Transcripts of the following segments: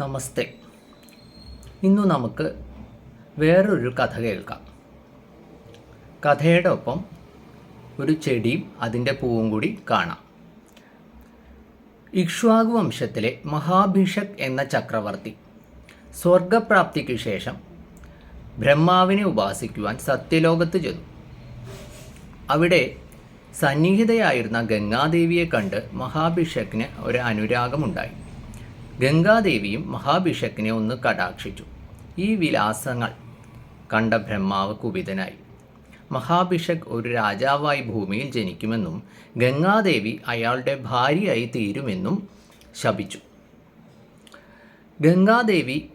നമസ്തേ. ഇന്നു നമുക്ക് വേറൊരു കഥ കേൾക്കാം. കഥയുടെ ഒപ്പം ഒരു ചെടിയും അതിന്റെ പൂവും കൂടി കാണാം. ഇക്ഷ്വാകു വംശത്തിലെ മഹാഭിഷക് എന്ന ചക്രവർത്തി സ്വർഗപ്രാപ്തിക്ക് ശേഷം ബ്രഹ്മാവിനെ ഉപാസിക്കുവാൻ സത്യലോകത്ത് ചെന്നു. അവിടെ സന്നിഹിതയായിരുന്ന ഗംഗാദേവിയെ കണ്ട് മഹാഭിഷക്കിന് ഒരു അനുരാഗമുണ്ടായി. ഗംഗാദേവിയും മഹാഭിഷക്കിനെ ഒന്ന് കടാക്ഷിച്ചു. ഈ വിലാസങ്ങൾ കണ്ട ബ്രഹ്മാവ് കുപിതനായി. മഹാഭിഷക് ഒരു രാജാവായി ഭൂമിയിൽ ജനിക്കുമെന്നും ഗംഗാദേവി അയാളുടെ ഭാര്യയായി തീരുമെന്നും ശപിച്ചു. ഗംഗാദേവി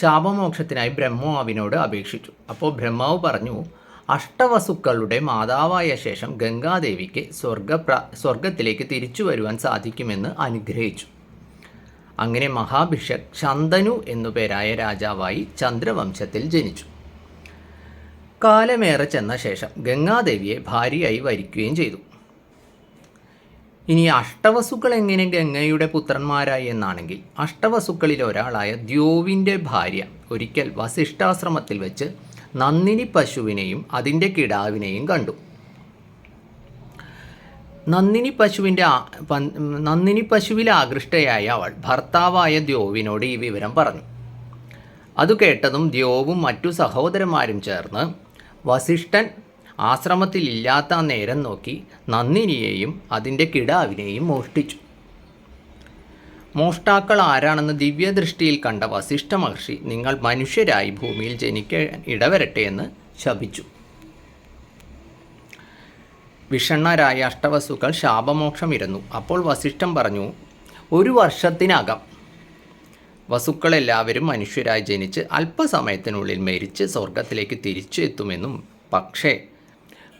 ശാപമോക്ഷത്തിനായി ബ്രഹ്മാവിനോട് അപേക്ഷിച്ചു. അപ്പോൾ ബ്രഹ്മാവ് പറഞ്ഞു അഷ്ടവസുക്കളുടെ മാതാവായ ശേഷം ഗംഗാദേവിക്ക് സ്വർഗപ്ര സ്വർഗത്തിലേക്ക് തിരിച്ചു വരുവാൻ സാധിക്കുമെന്ന് അനുഗ്രഹിച്ചു. അങ്ങനെ മഹാഭിഷക് ശന്തനു എന്നു പേരായ രാജാവായി ചന്ദ്രവംശത്തിൽ ജനിച്ചു. കാലമേറെ ചെന്ന ശേഷം ഗംഗാദേവിയെ ഭാര്യയായി വരിക്കുകയും ചെയ്തു. ഇനി അഷ്ടവസുക്കൾ എങ്ങനെ ഗംഗയുടെ പുത്രന്മാരായി എന്നാണെങ്കിൽ അഷ്ടവസുക്കളിൽ ഒരാളായ ദ്യോവിന്റെ ഭാര്യ ഒരിക്കൽ വസിഷ്ഠാശ്രമത്തിൽ വെച്ച് നന്ദിനി പശുവിനെയും അതിന്റെ കിടാവിനെയും കണ്ടു. നന്ദിനി പശുവിന്റെ നന്ദിനി പശുവിൽ ആകൃഷ്ടയായ അവൾ ഭർത്താവായ ദ്യോവിനോട് ഈ വിവരം പറഞ്ഞു. അത് കേട്ടതും ദ്യോവും മറ്റു സഹോദരന്മാരും ചേർന്ന് വസിഷ്ഠൻ ആശ്രമത്തിൽ ഇല്ലാത്ത നേരം നോക്കി നന്ദിനിയെയും അതിന്റെ കിടാവിനെയും മോഷ്ടിച്ചു. മോഷ്ടാക്കൾ ആരാണെന്ന് ദിവ്യദൃഷ്ടിയിൽ കണ്ട വസിഷ്ഠ മഹർഷി നിങ്ങൾ മനുഷ്യരായി ഭൂമിയിൽ ജനിക്കാൻ ഇടവരട്ടെ എന്ന് ശപിച്ചു. വിഷണ്ണരായ അഷ്ടവസുക്കൾ ശാപമോക്ഷം ഇരുന്നു. അപ്പോൾ വസിഷ്ഠം പറഞ്ഞു ഒരു വർഷത്തിനകം വസുക്കളെല്ലാവരും മനുഷ്യരായി ജനിച്ച് അല്പസമയത്തിനുള്ളിൽ മരിച്ച് സ്വർഗത്തിലേക്ക് തിരിച്ചു എത്തുമെന്നും പക്ഷേ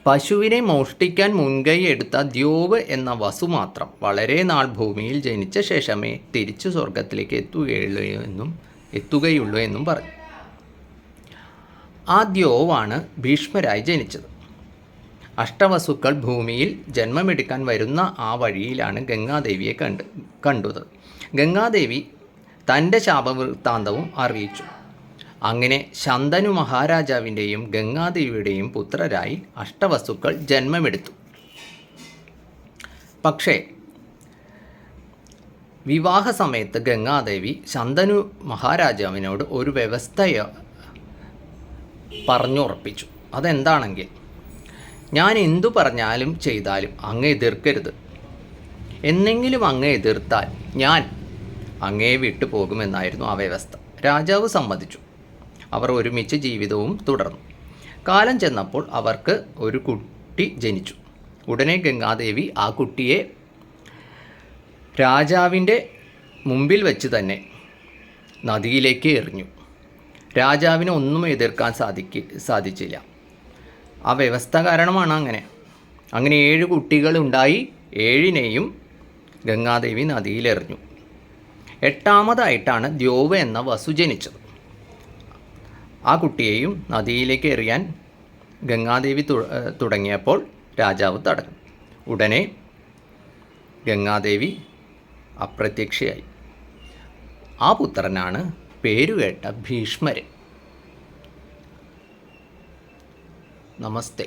പശുവിനെ മോഷ്ടിക്കാൻ മുൻകൈ എടുത്ത ദ്യോവ് എന്ന വസു മാത്രം വളരെ നാൾ ഭൂമിയിൽ ജനിച്ച ശേഷമേ തിരിച്ചു സ്വർഗത്തിലേക്ക് എത്തുകയുള്ളൂ എന്നും എത്തുകയുള്ളൂ എന്നും പറഞ്ഞു. ആ ദ്യോവാണ് ഭീഷ്മരായി ജനിച്ചത്. അഷ്ടവസുക്കൾ ഭൂമിയിൽ ജന്മമെടുക്കാൻ വരുന്ന ആ വഴിയിലാണ് ഗംഗാദേവിയെ കണ്ട് കണ്ടത്. ഗംഗാദേവി തന്റെ ശാപവൃത്താന്തവും അറിയിച്ചു. അങ്ങനെ ശന്തനു മഹാരാജാവിന്റെയും ഗംഗാദേവിയുടെയും പുത്രരായി അഷ്ടവസ്തുക്കൾ ജന്മമെടുത്തു. പക്ഷേ വിവാഹ സമയത്ത് ഗംഗാദേവി ശന്തനു മഹാരാജാവിനോട് ഒരു വ്യവസ്ഥ പറഞ്ഞുറപ്പിച്ചു. അതെന്താണെങ്കിൽ ഞാൻ എന്തു പറഞ്ഞാലും ചെയ്താലും അങ്ങ് എതിർക്കരുത്. എന്നെങ്കിലും അങ്ങ് എതിർത്താൽ ഞാൻ അങ്ങേ വിട്ടു പോകുമെന്നായിരുന്നു ആ വ്യവസ്ഥ. രാജാവ് സമ്മതിച്ചു. അവർ ഒരുമിച്ച് ജീവിതവും തുടർന്നു. കാലം ചെന്നപ്പോൾ അവർക്ക് ഒരു കുട്ടി ജനിച്ചു. ഉടനെ ഗംഗാദേവി ആ കുട്ടിയെ രാജാവിന്റെ മുമ്പിൽ വെച്ച് തന്നെ നദിയിലേക്ക് എറിഞ്ഞു. രാജാവിനെ ഒന്നും എതിർക്കാൻ സാധിക്ക സാധിച്ചില്ല. ആ വ്യവസ്ഥ കാരണമാണ് അങ്ങനെ. അങ്ങനെ ഏഴ് കുട്ടികളുണ്ടായി ഏഴിനെയും ഗംഗാദേവി നദിയിലെറിഞ്ഞു. എട്ടാമതായിട്ടാണ് ദ്യോവ എന്ന വസു ജനിച്ചത്. ആ കുട്ടിയെയും നദിയിലേക്ക് എറിയാൻ ഗംഗാദേവി തുടങ്ങിയപ്പോൾ രാജാവ് തടഞ്ഞു. ഉടനെ ഗംഗാദേവി അപ്രത്യക്ഷയായി. ആ പുത്രനാണ് പേരുകേട്ട ഭീഷ്മരൻ നമസ്തേ